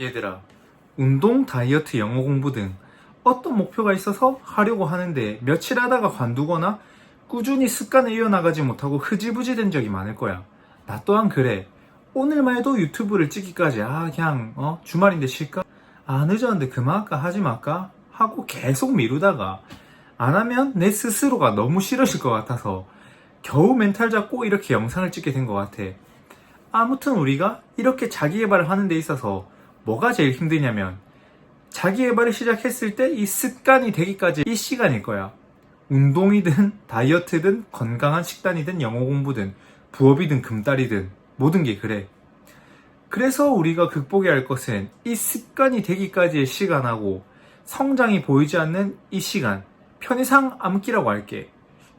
얘들아, 운동, 다이어트, 영어 공부 등 어떤 목표가 있어서 하려고 하는데 며칠 하다가 관두거나 꾸준히 습관을 이어나가지 못하고 흐지부지 된 적이 많을 거야. 나 또한 그래. 오늘만 해도 유튜브를 찍기까지 아 그냥 어 주말인데 쉴까? 아 늦었는데 그만 할까 하지 말까? 하고 계속 미루다가 안 하면 내 스스로가 너무 싫어질 것 같아서 겨우 멘탈 잡고 이렇게 영상을 찍게 된 것 같아. 아무튼 우리가 이렇게 자기 개발을 하는 데 있어서 뭐가 제일 힘드냐면 자기 개발을 시작했을 때 이 습관이 되기까지 이 시간일 거야. 운동이든 다이어트든 건강한 식단이든 영어 공부든 부업이든 금달이든 모든 게 그래. 그래서 우리가 극복해야 할 것은 이 습관이 되기까지의 시간하고 성장이 보이지 않는 이 시간, 편의상 암흑기라고 할게.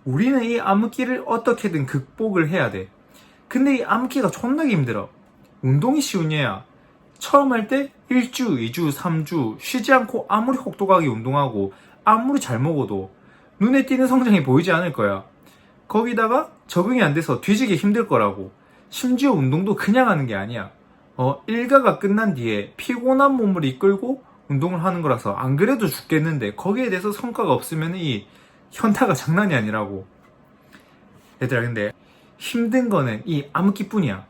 우리는 이 암흑기를 어떻게든 극복을 해야 돼. 근데 이 암흑기가 존나게 힘들어. 운동이 쉬운 예야. 처음 할 때 1주, 2주, 3주 쉬지 않고 아무리 혹독하게 운동하고 아무리 잘 먹어도 눈에 띄는 성장이 보이지 않을 거야. 거기다가 적응이 안 돼서 뒤지기 힘들 거라고. 심지어 운동도 그냥 하는 게 아니야. 어, 일가가 끝난 뒤에 피곤한 몸을 이끌고 운동을 하는 거라서 안 그래도 죽겠는데 거기에 대해서 성과가 없으면 이 현타가 장난이 아니라고. 얘들아 근데 힘든 거는 이 암흑기뿐이야.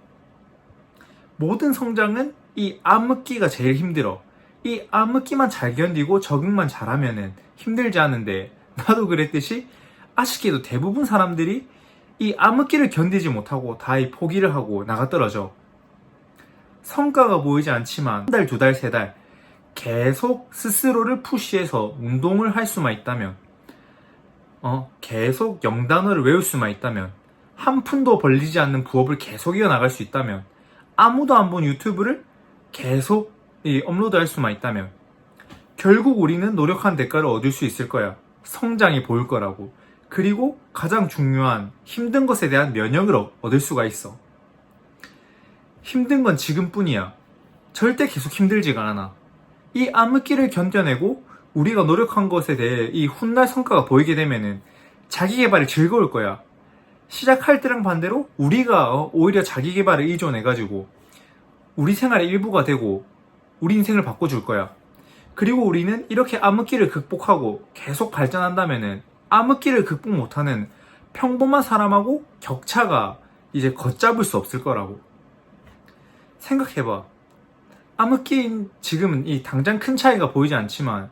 모든 성장은 이 암흑기가 제일 힘들어. 이 암흑기만 잘 견디고 적응만 잘하면은 힘들지 않은데 나도 그랬듯이 아쉽게도 대부분 사람들이 이 암흑기를 견디지 못하고 다이 포기를 하고 나가 떨어져. 성과가 보이지 않지만 한 달, 두 달, 세 달 계속 스스로를 푸시해서 운동을 할 수만 있다면 어, 계속 영단어를 외울 수만 있다면 한 푼도 벌리지 않는 부업을 계속 이어나갈 수 있다면 아무도 안 본 유튜브를 계속 이 업로드할 수만 있다면 결국 우리는 노력한 대가를 얻을 수 있을 거야. 성장이 보일 거라고. 그리고 가장 중요한 힘든 것에 대한 면역을 얻- 얻을 수가 있어. 힘든 건 지금뿐이야. 절대 계속 힘들지가 않아. 이 암흑기를 견뎌내고 우리가 노력한 것에 대해 이 훗날 성과가 보이게 되면은 자기 개발이 즐거울 거야. 시작할 때랑 반대로 우리가 어, 오히려 자기 개발을 의존해가지고 우리 생활의 일부가 되고 우리 인생을 바꿔줄 거야. 그리고 우리는 이렇게 암흑기를 극복하고 계속 발전한다면은 암흑기를 극복 못하는 평범한 사람하고 격차가 이제 걷잡을 수 없을 거라고. 생각해봐. 암흑기인 지금은 이 당장 큰 차이가 보이지 않지만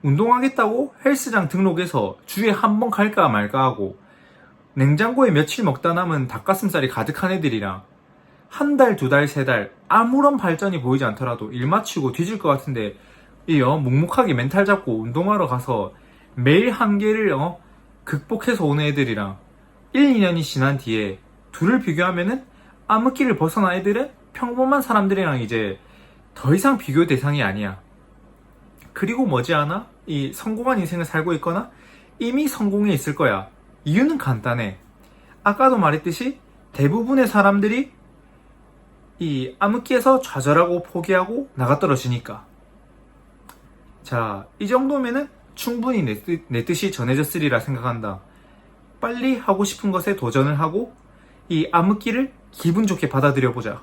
운동하겠다고 헬스장 등록해서 주에 한 번 갈까 말까 하고 냉장고에 며칠 먹다 남은 닭가슴살이 가득한 애들이랑 한 달, 두 달, 세 달 아무런 발전이 보이지 않더라도 일 마치고 뒤질 것 같은데 이 어, 묵묵하게 멘탈 잡고 운동하러 가서 매일 한계를 어, 극복해서 오는 애들이랑 1, 2년이 지난 뒤에 둘을 비교하면은 암흑기를 벗어난 애들은 평범한 사람들이랑 이제 더 이상 비교 대상이 아니야. 그리고 머지않아 이 성공한 인생을 살고 있거나 이미 성공해 있을 거야. 이유는 간단해. 아까도 말했듯이 대부분의 사람들이 이 암흑기에서 좌절하고 포기하고 나가 떨어지니까. 자, 이 정도면은 충분히 내, 뜻, 내 뜻이 전해졌으리라 생각한다. 빨리 하고 싶은 것에 도전을 하고 이 암흑기를 기분 좋게 받아들여 보자.